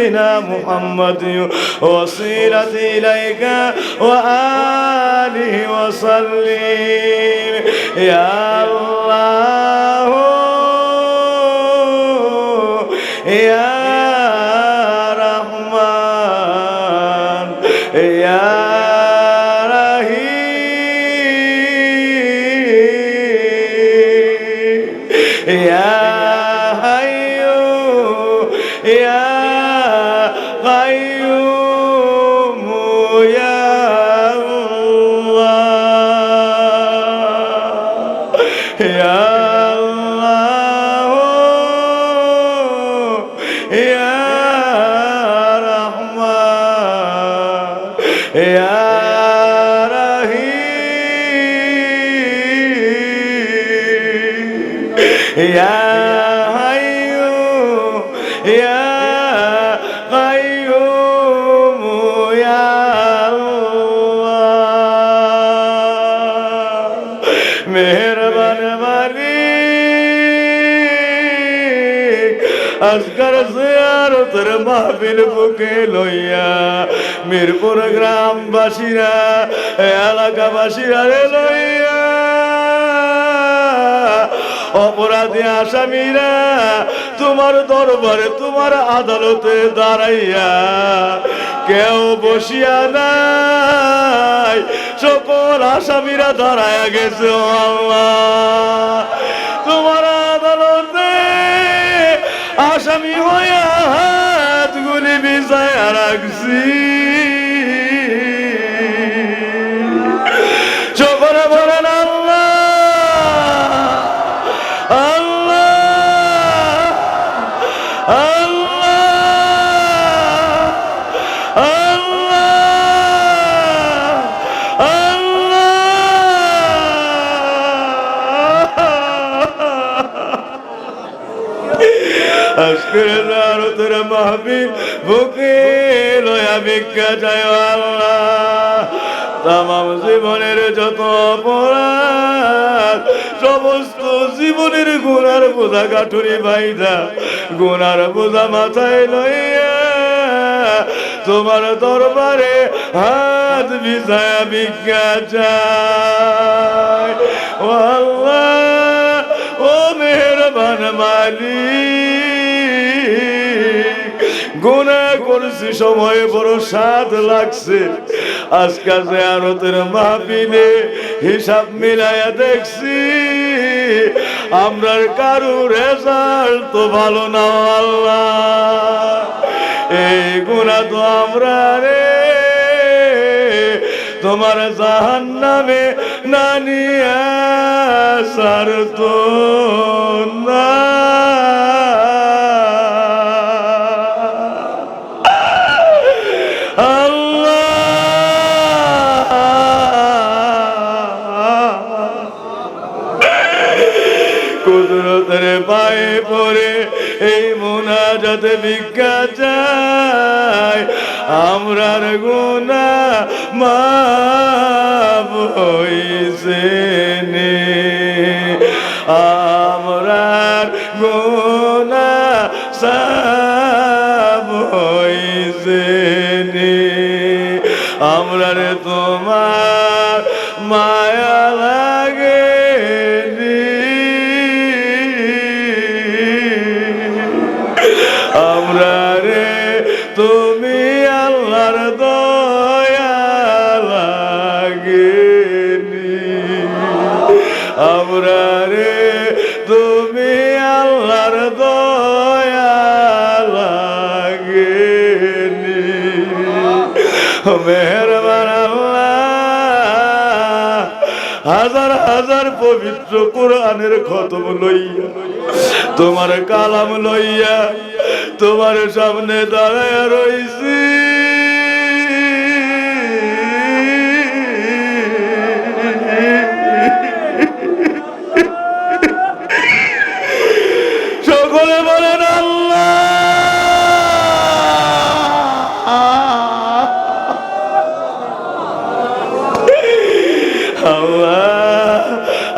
سيدنا محمد وصيلة إليك وآله وسلم يا الله আজকার জিয়ারতের মাহফিল বুকে লইয়া মিরপুর গ্রামবাসীরা এলাকাবাসীরা রে লইয়া, অপরাধী আসামিরা, তোমার দরবারে তোমার আদালতে দাঁড়াইয়া কেউ বসিয়া নাই। সকল আসামিরা দাঁড়ায়া গেছে আল্লাহ। তোমার আসামি হইয়া হাতগুলি বিছায়া রাখছি। জারতের মাহফিল, বুকে লয়া ভিক্ষা চায় আল্লাহ। তামাম জীবনের যত অপরাধ, সমস্ত জীবনের গুণার বোঝা কাঠুরি বাইদা গুণার বোঝা মাথায় লইয়া তোমার দরবারে হাত বিছায়া ভিক্ষা চায় ও আল্লাহ, ও মেহরবান মালিক গুণা করছি, সময় বড় স্বাদ লাগছে। আজকে জিয়ারতের মাহফিলে হিসাব মিলাইয়া দেখছি, আমরার কারু রেজাল্ট তো ভালো না, আল্লাহ। এই গুণা তো আমরা রে, তোমার জাহান নামে নানিয়া সার তো না। এই মোনাজাতে ভিক্ষা চায় আমরার গুণা মাপ হইছে আমরার গুণা সাব হইছে আমরার তোমার মায়া মেহরবান হাজার হাজার পবিত্র কোরআনের খতম লইয়া তোমার কালাম লইয়া তোমার সামনে দাঁড়ায় রইছি।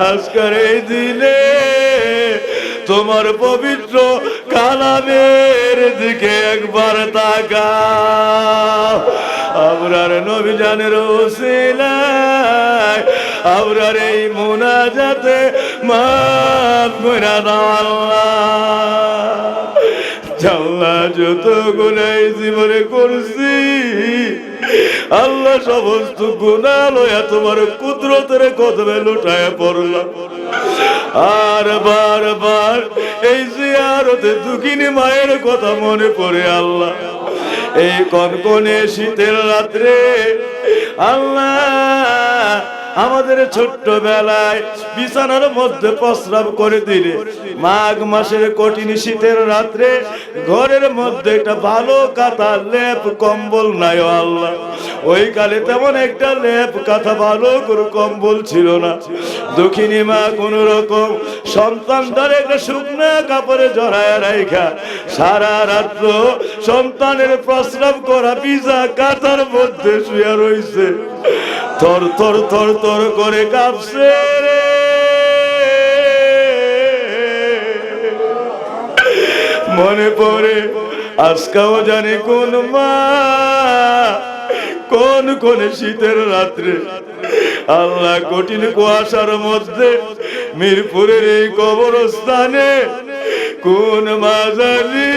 আজকের এই দিনে তোমার পবিত্র কালামের দিকে একবার তাকা আমরার নবীজানের ওসিলায় আমরার এই দাও আল্লাহ। জাল্লা যত গুনাই জীবনে করছি আল্লাহ সমস্ত গুণা লয়া তোমার কুদরতের কদমে লুটায় পড়লাম আর বার বার এই জিয়ারতে দুঃখিনী মায়ের কথা মনে পড়ে আল্লাহ। এই কনকনে শীতের রাত্রে আল্লাহ আমাদের ছোট্ট বেলায় বিছানার মধ্যে প্রস্রাব করে দিলে, মাঘ মাসের কঠিন শীতের রাত্রে ঘরের মধ্যে একটা ভালো কাঁথা লেপ, কম্বল নাই আল্লাহ। ওই কালে তেমন একটা লেপ, কাঁথা ভালো করে কম্বল ছিল না। দক্ষিণী মা, কোন রকম সন্তান ধরে একটা শুকনা কাপড়ে জড়ায় রাইখা, সারা রাত্র সন্তানের প্রস্রাব করা পিজা কাঁথার মধ্যে শুয়ে রইছে। থর থর থর থর করে কাঁপছে রে। মনে পড়ে আজকাও জানি কোন মা, কোন কোন শীতের রাত্রে। আল্লাহ কঠিন কুয়াশার মধ্যে মিরপুরের এই কবরস্থানে কোন মাজারি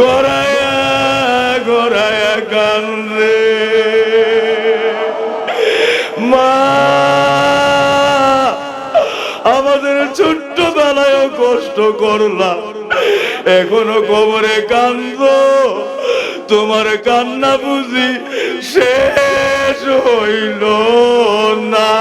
গড়ায়া গড়ায়া কান্দে মা, আমাদের ছোট্ট বেলায় কষ্ট করলাম। এখনও কবরে কান্দ তোমার কান্না বুঝি শেষ হইল না।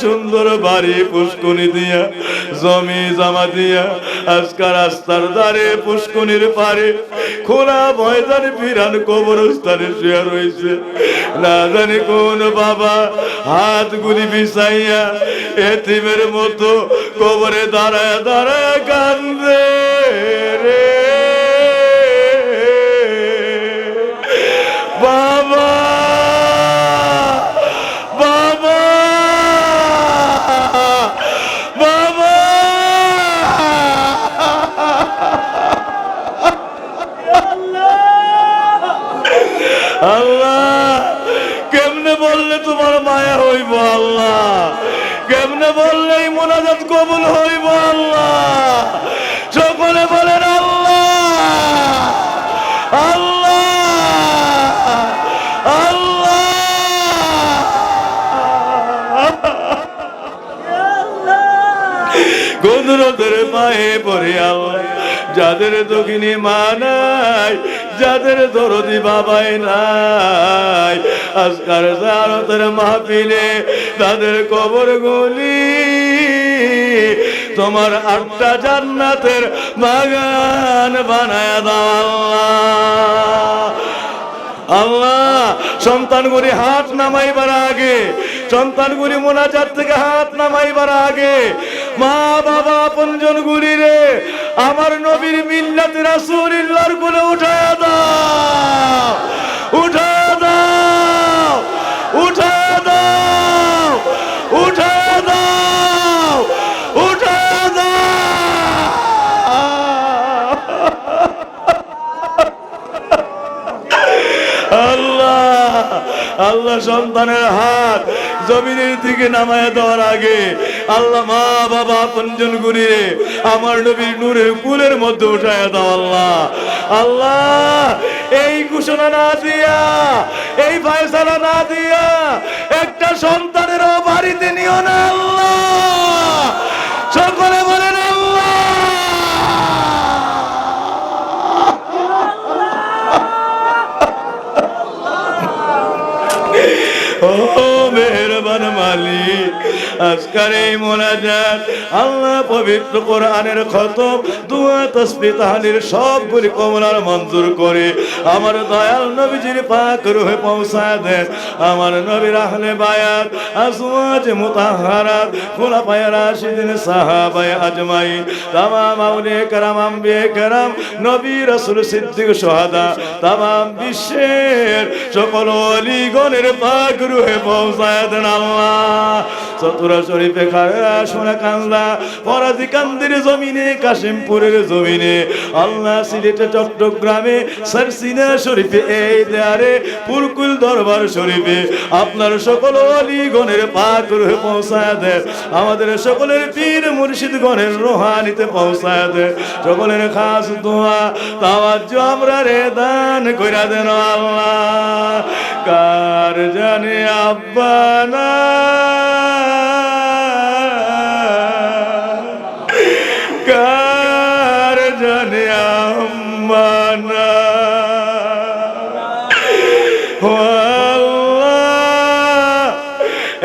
সুন্দর বাড়ি পুষ্কুনি দিয়া, জমি জামা দিয়া আজকাল রাস্তার ধারে পুষ্কুনির পারে খোলা ময়দান বিরান কবরস্থানে শুয়ে রয়েছে। না জানি কোন বাবা হাত হাতগুলি বিছাইয়া এতিমের মতো কবরে দাঁড়ায় দাঁড়ায় কান্দে রে। আল্লাহ, কেমনে বললে তোমার মায়া হইব আল্লাহ? কেমনে বললে মোনাজাত কবুল হইব আল্লাহ? সকলে বলেন আল্লাহ আল্লাহ আল্লাহ। কুদরতের পায়ে পড়ে আল্লাহ, যাদের দক্ষিণী মা নাই যাদের দরদি বাবাই নাই, আজকার জারতের মাহফিলে তাদের কবর গুলি তোমার আটটা জান্নাতের বাগান বানায় দাও আল্লাহ। আল্লাহ, সন্তানগুলি হাত নামাইবার আগে, সন্তানগুলি মোনাজাত থেকে হাত নামাইবার আগে মা বাবা আপনজন গুলি রে, আমার নবীর মিল্লাত রাসূলুল্লাহর কোলে উঠায় দাও উঠায় দাও উঠায় দাও উঠায় দাও দাও। আল্লাহ আল্লাহ সন্তানের হাত জমিনের দিকে নামায় দেওয়ার আগে আল্লাহ, মা বাবা পঞ্জন গুরিরে আমার নবীর নূরের কুলের মধ্যে উঠায় দাও, আল্লাহ। আল্লাহ, এই ঘোষণা না দিয়া, এই ফয়সালা না দিয়া, একটা সন্তানেরও আজকের এই মোনাজাত আল্লাহ পবিত্র কোরআনের খতম দুয়া তসবি তাহালির সবগুলি কমলার মঞ্জুর করে আমার দয়াল নবীজির পাক রুহে পৌঁছায় দেন আমার নবীর আহলে বায়াত আসওয়াজ মুতাহহারাত খুলাফায়ে রাশিদিন সাহাবায়ে আজমাইন তামাম আউলিয়া کرام আম্বিয়া کرام নবী রাসূল সিদ্দিক সোহাদা তামাম বিশ্বের সকল অলিগণের পাক রুহে পৌঁছায় দেন আল্লাহ চতুরা শরীফে খায়রা, সোনা কান্দা ফরাজি কান্দির জমিনে, কাশিমপুরের জমিনে। আল্লাহ সিলেটে চট্টগ্রামে, সারসিনা শরীফে এই দেয়ারে, পুরকুল দরবার শরীফে আপনার সকল অলিগণের পাক রুহে পৌঁছায় দেন আমাদের সকলের পীর মুর্শিদ গণের রোহানিতে পৌঁছায় দেন সকলের খাস দোয়া, তাওয়াজ্জু আমরা রে দান কইরা দেন আল্লাহ। কার জানে কার জানে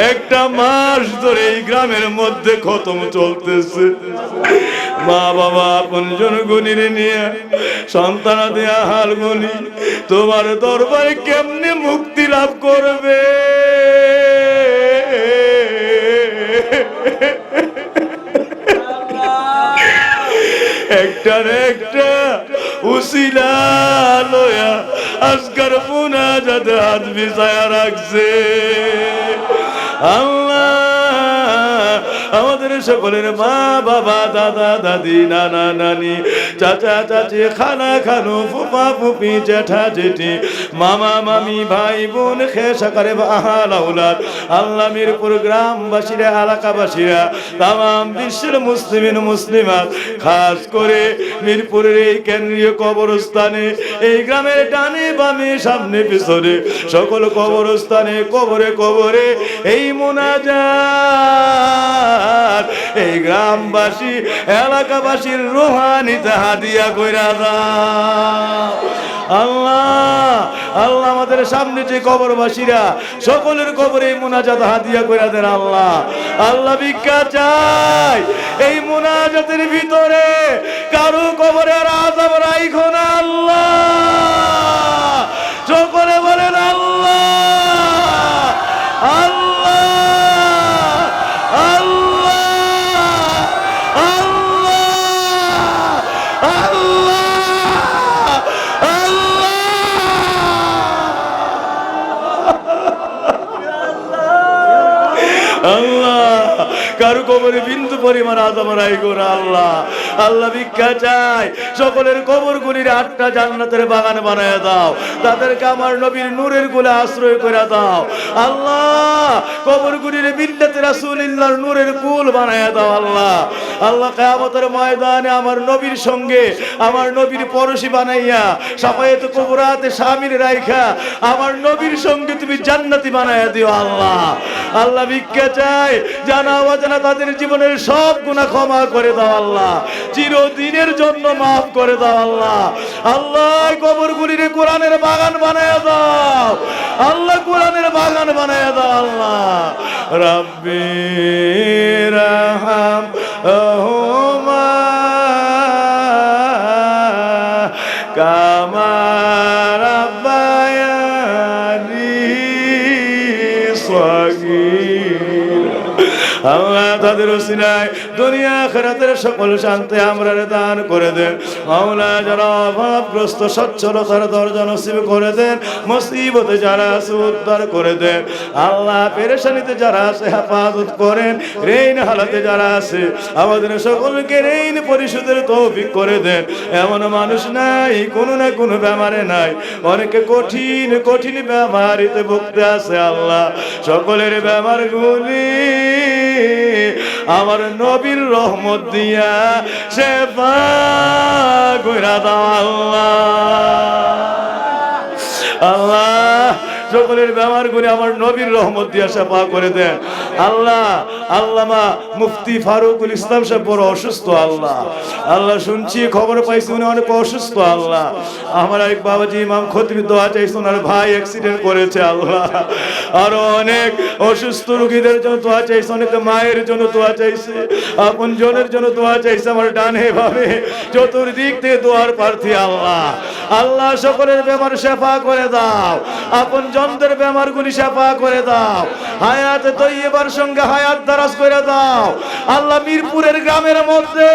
একটা মাস ধরে এই গ্রামের মধ্যে খতম চলতেছে। মা বাবা আপনজন গণির নিয়ে সন্তান দেয়া হাল গনি তোমার দরবারে কেমনে মুক্তি লাভ করবে? একটার একটা উসিলা লয়া আজকার পুনা যাতে হাত বিছায়া রাখছে। আল্লাহ আমাদের সকলের মা, বাবা, দাদা, দাদি, নানা, নানি, চাচা, চাচি খানা খানু ফুপা ফুপি জ্যাঠা জেঠি, মামা, মামি, ভাই, বোন খেসাকারে আহাল, আউলাদ আল্লাহ মিরপুর গ্রামবাসীরা, এলাকাবাসীরা তাম বিশ্বের মুসলিমিন, মুসলিমাত, খাস করে মিরপুরের এই কেন্দ্রীয় কবরস্থানে, এই গ্রামের ডানে বামে, সামনে, পিছনে, সকল কবরস্থানে, কবরে কবরে, এই মোনাজাত এই গ্রামবাসী, এলাকাবাসীর রোহানিতে হাদিয়া কইরা দাও। আল্লাহ আল্লাহ আমাদের সামনে যে কবরবাসীরা, সকলের কবরে এই মোনাজাত হাদিয়া কইরা দেন আল্লাহ। আল্লাহ ভিক্ষা চাই। এই মোনাজাতের ভিতরে কারও কবরে আজাব রাইখো না আল্লাহ। সকলে বলেন আল্লাহ আল্লাহ। আল্লাহ কারও কবরে বিন্দু পরিমাণ আদম রায় গোরা আল্লাহ। আল্লাহ ভিক্ষা চাই। সকলের কবর গুলির আটটা জান্নাতের বাগান বানায় দাও। তাদেরকে আমার নবীর নূরের গুলে আশ্রয় করে দাও। আল্লাহ কবর গুলির বিল্লাতে রাসূলিল্লাহর নূরের কুল বানায় দাও আল্লাহ। আল্লাহ কিয়ামতের ময়দানে আমার নবীর সঙ্গে আমার নবীর পরশি বানাইয়া, সাফায়েত কবরাতে শামিল রাইখা, আমার নবীর সঙ্গে তুমি জান্নাতি বানায়া দিও আল্লাহ। আল্লাহ ভিক্ষা চাই। জানা অজানা তাদের জীবনের সব গুনাহ ক্ষমা করে দাও আল্লাহ। চিরদিনের জন্য মাফ করে দাও আল্লাহ। আল্লাহ কবরগুলির কোরআনের বাগান বানায় দাও। আল্লাহ, কোরআনের বাগান বানায় দাও আল্লাহ। রব্বি রাহাম হুমা কামা রাব্বায়ানি আল্লাহ তাদের ওসিলায় দুনিয়া খেরাতের সকল শান্তি আমরা দান করে দেন। মাওলা যারা অভাবগ্রস্ত, সচ্ছলতার দরজা নসিব করে দেন, মুসিবতে যারা আছে উদ্ধার করে দেন। আল্লাহ পেরেশানিতে যারা আছে হেফাজত করেন রেইন হালাতে যারা আছে, আমাদের সকলকে রেইন পরিশোধের তৌফিক করে দেন। এমন মানুষ নাই, কোনো না কোনো ব্যামারে নাই। অনেকে কঠিন কঠিন ব্যামারিতে ভুগতে আছে আল্লাহ। সকলের ব্যামার গুলি আমার নবীর রহমত দিয়া সে আল্লাহ সকলের ব্যবহার করে আমার নবীর রহমত দিয়া সেবা করে দেন। আল্লাহ, আল্লামা মুফতি ফারুকুল ইসলাম সাহেব বড় অসুস্থ, আল্লাহ। আল্লাহ, শুনছি, খবর পাইছি, উনি অনেক অসুস্থ, আল্লাহ। আমার এক বাবাজি ইমাম খতিব দোয়া চাইছে ওনার ভাই অ্যাক্সিডেন্ট করেছে, আল্লাহ। আরও অনেক অসুস্থ রোগীদের জন্য দোয়া চাইছে, অনেক মায়ের জন্য দোয়া চাইছে, আপন জনের জন্য দোয়া চাইছে, আমার ডানে ভাবে চতুর্দিক থেকে দোয়ার প্রার্থী, আল্লাহ। আল্লাহ, সকলের বেমার সেফা করে দাও। আপন জনদের বেমার গুলি শেফা করে দাও। হায়াতে তৈবার সঙ্গে হায়াত দারাজ করে দাও। আল্লাহ মিরপুরের গ্রামের মধ্যে,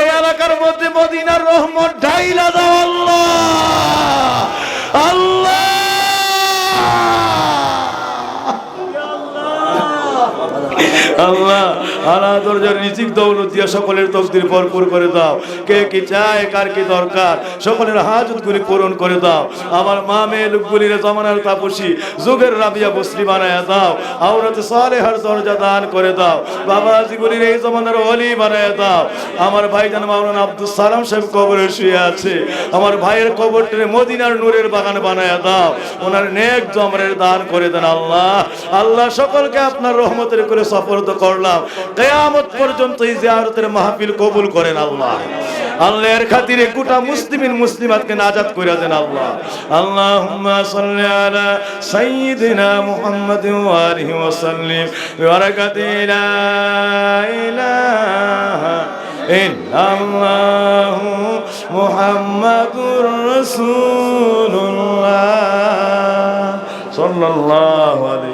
এই এলাকার মধ্যে মদিনার রহমত ঢাইলা দাও আল্লাহ। আল্লাহ। আল্লাহ। আলা দরজার রিজিক দৌলত দিয়া সকলের তকদির ভরপুর করে দাও। কে কি চায়, কার কি দরকার, সকলের হাজত গুলি পূরণ করে দাও। আমার মা মেয়ে লোকগুলির জমানার তাপসী, যুগের রাবিয়া মুসলিম বানায় দাও। আওরাতে সালেহার দরজা দান করে দাও। বাবাজি গুলির এই জমানার অলি বানায় দাও। আমার ভাইজান মাওলানা আব্দুল সালাম সাহেব কবরে শুয়ে আছে। আমার ভাইয়ের কবরটারে মদিনার নূরের বাগান বানায় দাও। ওনার নেক জমরের দান করে দেন আল্লাহ। আল্লাহ সকলকে আপনার রহমতের করে সফরত করলাম। কেয়ামত পর্যন্ত এই জিয়ারতের মাহফিল কবুল করেন আল্লাহ। আল্লাহর খাতিরে গোটা মুসলিমিন, মুসলিমাতকে নাজাত করে দেন আল্লাহ। আল্লাহুম্মা সাল্লি আলা সাইয়্যিদিনা মুহাম্মাদিন ওয়া আলিহি ওয়া সাল্লিম। বিবারাকাতি লা ইলাহা ইল্লাল্লাহু মুহাম্মাদুর রাসূলুল্লাহ। সাল্লাল্লাহু আলাইহি